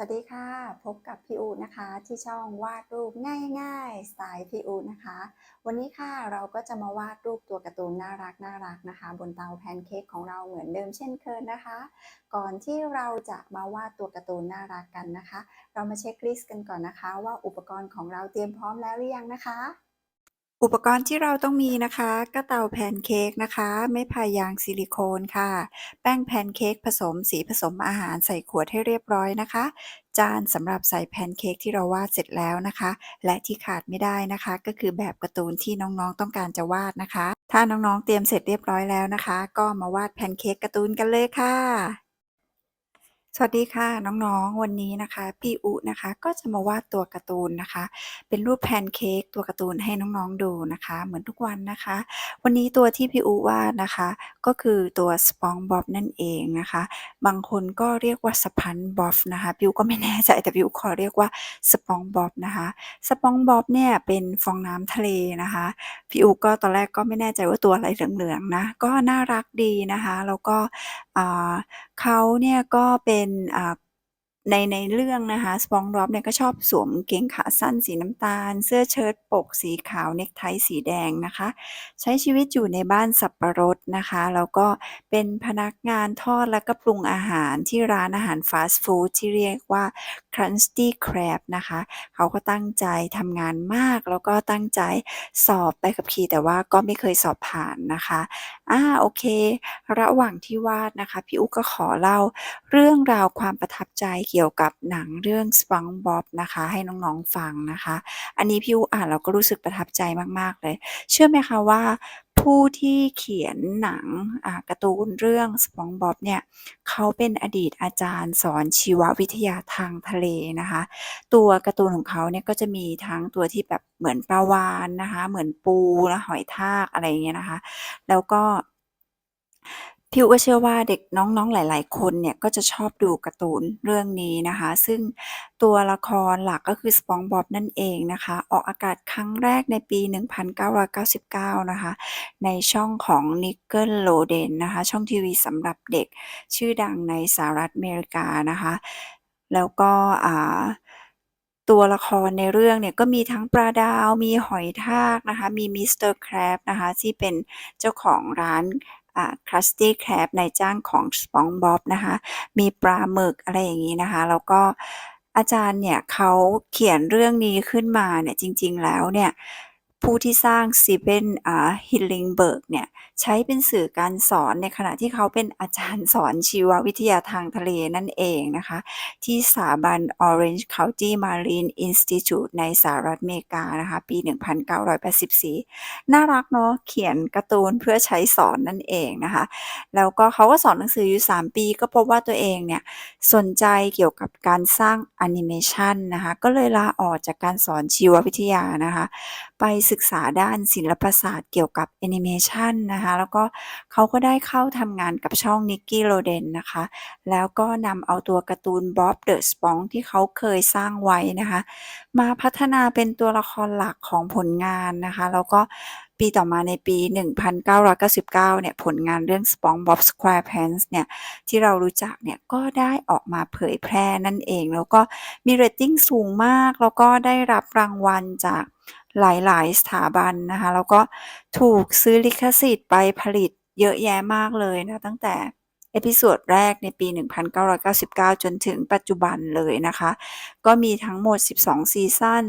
สวัสดีค่ะ พบกับพี่อูนะคะ ที่ช่องวาดรูปง่ายๆสไตล์พี่อูนะคะ วันนี้ค่ะเราก็จะมาวาดรูปตัวการ์ตูนน่ารักน่ารักนะคะ บนเตาแพนเค้กของเราเหมือนเดิมเช่นเคยนะคะ ก่อนที่เราจะมาวาดตัวการ์ตูนน่ารักกันนะคะ เรามาเช็คลิสต์กันก่อนนะคะ ว่าอุปกรณ์ของเราเตรียมพร้อมแล้วหรือยังนะคะ อุปกรณ์ที่เราต้องมีนะคะ ก็เตาแพนเค้กนะคะ ไม้พายางซิลิโคนค่ะ แป้งแพนเค้กผสมสีผสมอาหารใส่ขวดให้เรียบร้อยนะคะ จานสำหรับใส่แพนเค้กที่เราวาดเสร็จแล้วนะคะ และที่ขาดไม่ได้นะคะ ก็คือแบบการ์ตูนที่น้องๆต้องการจะวาดนะคะ ถ้าน้องๆเตรียมเสร็จเรียบร้อยแล้วนะคะ ก็มาวาดแพนเค้กการ์ตูนกันเลยค่ะ สวัสดีค่ะน้องๆ วันนี้นะคะพี่อุนะคะก็จะมาวาดตัวการ์ตูนนะคะ เป็นรูปแพนเค้กตัวการ์ตูนให้น้องๆดูนะคะ เหมือนทุกวันนะคะ วันนี้ตัวที่พี่อุวาดนะคะ ก็คือตัวสปองบ๊อบนั่นเองนะคะ บางคนก็เรียกว่าสปันบ๊อบนะคะพี่อุก็ไม่แน่ใจแต่พี่อุขอเรียกว่าสปองบ๊อบนะคะสปองบ๊อบเนี่ยเป็นฟองน้ำทะเลนะคะพี่อุก็ตอนแรกก็ไม่แน่ใจว่าตัวอะไรเหลืองๆนะก็น่ารักดีนะคะแล้วก็เขาเนี่ยก็เป็นอ่า ในในเรื่องนะคะสปองบ๊อบเนี่ยก็ชอบสวมเกงขาสั้นสีน้ำตาล เสื้อเชิ้ตปกสีขาวเนคไทสีแดงนะคะ ใช้ชีวิตอยู่ในบ้านสับปะรดนะคะ แล้วก็เป็นพนักงานทอดและก็ปรุงอาหารที่ร้านอาหารฟาสต์ฟู้ดที่เรียกว่า Krusty Krab นะคะ เขาก็ตั้งใจทำงานมาก แล้วก็ตั้งใจสอบใบขับขี่แต่ว่าก็ไม่เคยสอบผ่านนะคะอ่าโอเค ระหว่างที่วาดนะคะ พี่อุ๊กก็ขอเล่าเรื่องราวความประทับใจเกี่ยวกับหนังเรื่อง SpongeBob นะคะ ให้น้องๆฟังนะคะ อันนี้พี่อุอ่านแล้วก็รู้สึกประทับใจมากๆเลย เชื่อไหมคะว่าผู้ที่เขียนหนังการ์ตูนเรื่อง SpongeBob เนี่ยเขาเป็นอดีตอาจารย์สอนชีววิทยาทางทะเลนะคะ ตัวการ์ตูนของเขาเนี่ยก็จะมีทั้งตัวที่แบบเหมือนปลาวาฬนะคะ เหมือนปูและหอยทากอะไรอย่างเงี้ยนะคะ แล้วก็ พี่อุ๊กก็เชื่อว่าเด็กน้อง ๆ หลาย ๆ คนเนี่ย ก็จะชอบดูการ์ตูนเรื่องนี้นะคะ ซึ่งตัวละครหลักก็คือ SpongeBob นั่นเองนะคะ ออกอากาศครั้งแรกในปี 1999 นะคะ ในช่องของ Nickelodeon นะคะ ช่องทีวีสำหรับเด็กชื่อดังในสหรัฐอเมริกานะคะ แล้วก็ อ่า ตัวละครในเรื่องเนี่ย ก็มีทั้งปลาดาว มีหอยทากนะคะ มีมิสเตอร์แครบนะคะ ที่เป็นเจ้าของร้าน ครัสตี้แครบในจ้างของสปองบ๊อบนะคะ มีปลาหมึกอะไรอย่างนี้นะคะ แล้วก็อาจารย์เนี่ยเขาเขียนเรื่องนี้ขึ้นมาเนี่ยจริง ๆ แล้วเนี่ย ผู้ที่สร้าง Steven อ่า Hillenburg เนี่ยใช้เป็นสื่อการสอนในขณะที่เขาเป็นอาจารย์สอนชีววิทยาทางทะเลนั่นเองนะคะ ที่สถาบัน Orange County Marine Institute ในสหรัฐอเมริกานะคะ ปี 1984 น่ารักเนาะเขียนการ์ตูนเพื่อใช้สอนนั่นเองนะคะ แล้วก็เขาก็สอนหนังสืออยู่ 3 ปี ก็พบว่าตัวเองเนี่ยสนใจเกี่ยวกับการสร้างแอนิเมชันนะคะ ก็เลยลาออกจากการสอนชีววิทยานะคะ ไปศึกษาด้านศิลปศาสตร์เกี่ยวกับแอนิเมชันนะคะ แล้วก็เขาก็ได้เข้าทำงานกับช่อง Nickelodeon นะคะ แล้วก็นำเอาตัวการ์ตูน Bob the Sponge ที่เขาเคยสร้างไว้นะคะ มาพัฒนาเป็นตัวละครหลักของผลงานนะคะ แล้วก็ปีต่อมาในปี 1999 เนี่ย ผลงานเรื่อง SpongeBob SquarePants เนี่ย ที่เรารู้จักเนี่ย ก็ได้ออกมาเผยแพร่นั่นเอง แล้วก็มีเรตติ้งสูงมาก แล้วก็ได้รับรางวัลจาก หลาย ๆ สถาบันนะคะ แล้วก็ถูกซื้อลิขสิทธิ์ไปผลิตเยอะแยะมากเลยนะ ตั้งแต่เอพิโซดแรกในปี 1999 จนถึงปัจจุบันเลยนะคะ ก็มีทั้งหมด 12 ซีซั่น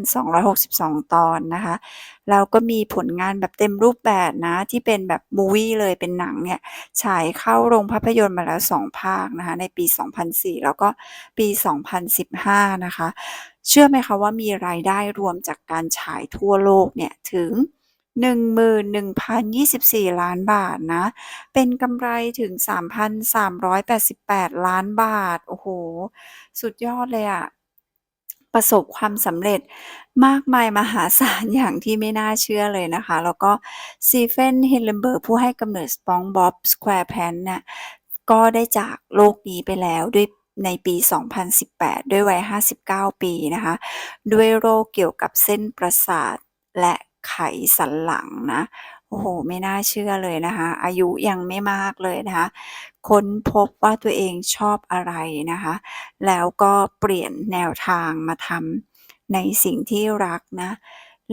262 ตอนนะคะ แล้วก็มีผลงานแบบเต็มรูปแบบนะ ที่เป็นแบบมูวี่เลยเป็นหนังเนี่ยฉายเข้าโรงภาพยนตร์มาแล้ว 2 ภาคนะคะ ในปี 2004 แล้วก็ปี 2015 นะคะ เชื่อไหมคะว่ามีรายได้รวมจากการฉายทั่วโลกเนี่ยถึง 11,024 ล้านบาทนะ เป็นกำไรถึง 3,388 ล้านบาท โอ้โฮสุดยอดเลยอะประสบความสำเร็จมากมายมหาศาลอย่างที่ไม่น่าเชื่อเลยนะคะ แล้วก็ Steven Hillenburg ผู้ให้กำเนิด SpongeBob SquarePants เนี่ยก็ได้จากโลกนี้ไปแล้วด้วย ในปี 2018 ด้วยวัย 59 ปีนะคะ ด้วยโรคเกี่ยวกับเส้นประสาทและไขสันหลังนะ โอ้โฮไม่น่าเชื่อเลยนะคะ อายุยังไม่มากเลยนะคะ ค้นพบว่าตัวเองชอบอะไรนะคะ แล้วก็เปลี่ยนแนวทางมาทำในสิ่งที่รักนะ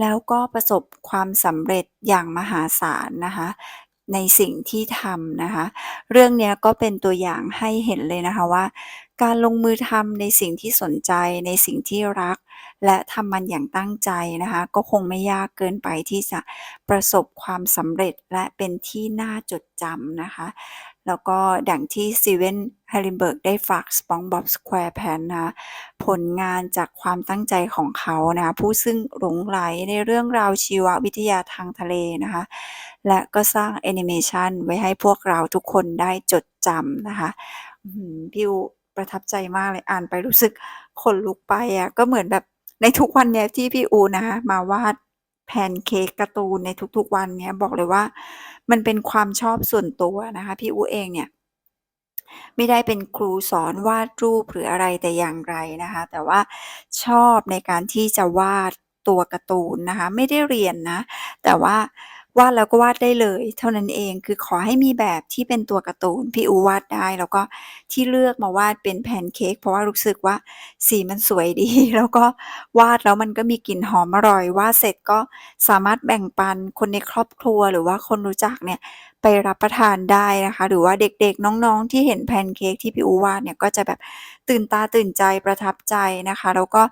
แล้วก็ประสบความสำเร็จอย่างมหาศาลนะคะในสิ่งที่ทำนะคะ เรื่องนี้ก็เป็นตัวอย่างให้เห็นเลยนะคะว่า การลงมือทำในสิ่งที่สนใจในสิ่งที่รัก และทำมันอย่างตั้งใจนะคะ ก็คงไม่ยากเกินไปที่จะประสบความสำเร็จและเป็นที่น่าจดจำนะคะ แล้วก็ดั่งที่ Steven Hillenburg ได้ฝาก SpongeBob SquarePants นะคะผลงานจากความตั้งใจของเขานะผู้ซึ่งหลงไหลในเรื่องราวชีววิทยาทางทะเลนะคะ และก็สร้างแอนิเมชันไว้ให้พวกเราทุกคนได้จดจำนะคะพี่อู ประทับใจมากเลยอ่านไปรู้สึกขนลุกไปอะก็เหมือนแบบในทุกวันเนี้ยที่พี่อูนะคะมาวาดแพนเค้กการ์ตูนในทุกๆวันเนี้ยบอกเลยว่า มันเป็นความชอบส่วนตัวนะคะ พี่อูเองเนี่ยไม่ได้เป็นครูสอนวาดรูปหรืออะไรแต่อย่างไรนะคะ แต่ว่าชอบในการที่จะวาดตัวการ์ตูนนะคะ ไม่ได้เรียนนะ แต่ว่า วาดแล้วก็วาดได้เลย เท่านั้นเอง คือขอให้มีแบบที่เป็นตัวการ์ตูนพี่อูวาดได้ แล้วก็ที่เลือกมาวาดเป็นแพนเค้กเพราะว่ารู้สึกว่าสีมันสวยดี แล้วก็วาดแล้วมันก็มีกลิ่นหอมอร่อยวาดเสร็จก็สามารถแบ่งปันคนในครอบครัวหรือว่าคนรู้จักเนี่ยไปรับประทานได้นะคะ หรือว่าเด็กๆน้องๆ ที่เห็นแพนเค้กที่พี่อูวาดเนี่ยก็จะแบบตื่นตาตื่นใจประทับใจนะคะ แล้วก็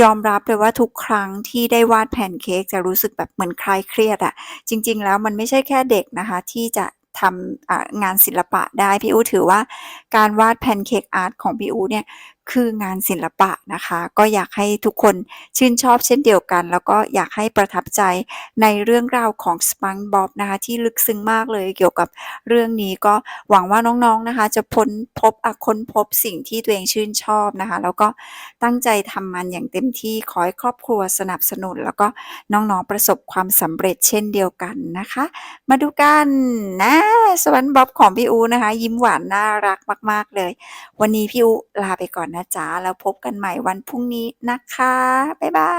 ยอมรับเลยว่าทุกครั้งที่ได้วาดแพนเค้กจะรู้สึกแบบเหมือนคลายเครียดอะจริง ๆ แล้วมันไม่ใช่แค่เด็กนะคะ ที่จะทำงานศิลปะได้ พี่อู๋ถือว่าการวาดแพนเค้กอาร์ตของพี่อู๋เนี่ย คืองานศิลปะนะคะ ก็อยากให้ทุกคนชื่นชอบเช่นเดียวกัน แล้วก็อยากให้ประทับใจในเรื่องราวของ SpongeBob นะคะ ที่ลึกซึ้งมากเลยเกี่ยวกับเรื่องนี้ก็หวังว่าน้องๆนะคะ จะพ้นพบอค้นพบสิ่งที่ตัวเองชื่นชอบนะคะ แล้วก็ตั้งใจทำมันอย่างเต็มที่ขอให้ครอบครัวสนับสนุน แล้วก็น้องๆประสบความสำเร็จเช่นเดียวกันนะคะ มาดูกันนะ SpongeBob ของพี่อูนะคะ ยิ้มหวานน่ารักมาก ๆเลย วันนี้พี่อูลาไปก่อนนะจ๊ะ แล้วพบกันใหม่วันพรุ่งนี้นะคะ บ๊ายบา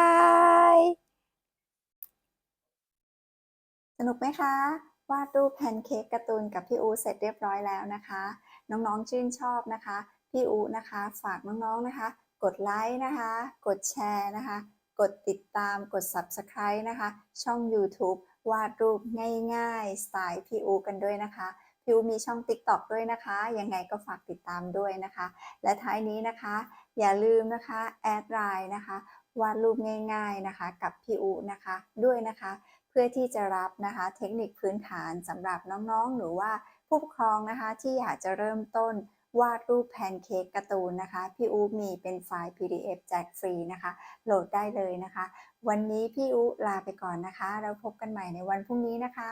ย สนุกไหมคะ?วาดรูปแพนเค้กการ์ตูนกับพี่อู๋เสร็จเรียบร้อยแล้วนะคะ น้องๆชื่นชอบนะคะ พี่อู๋นะคะ ฝากน้องๆนะคะ กดไลก์นะคะ กดแชร์นะคะ กดติดตามกด Subscribe นะคะ ช่องยูทูบวาดรูปง่ายๆ สไตล์พี่อู๋กันด้วยนะคะ พี่อู๋มีช่อง TikTok ด้วยนะคะ ยังไงก็ฝากติดตามด้วยนะคะ และท้ายนี้นะคะ อย่าลืมนะคะแอด LINE นะคะวาดรูปง่ายๆนะคะ กับพี่อู๋นะคะด้วยนะคะ เพื่อที่จะรับนะคะเทคนิคพื้นฐานสำหรับน้องๆ หรือว่าผู้ปกครองนะคะที่อยากจะเริ่มต้นวาดรูปแพนเค้กการ์ตูนนะคะ พี่อู๋มีเป็นไฟล์ PDF แจกฟรีนะคะ โหลดได้เลยนะคะ วันนี้พี่อู๋ลาไปก่อนนะคะ แล้วพบกันใหม่ในวันพรุ่งนี้นะคะ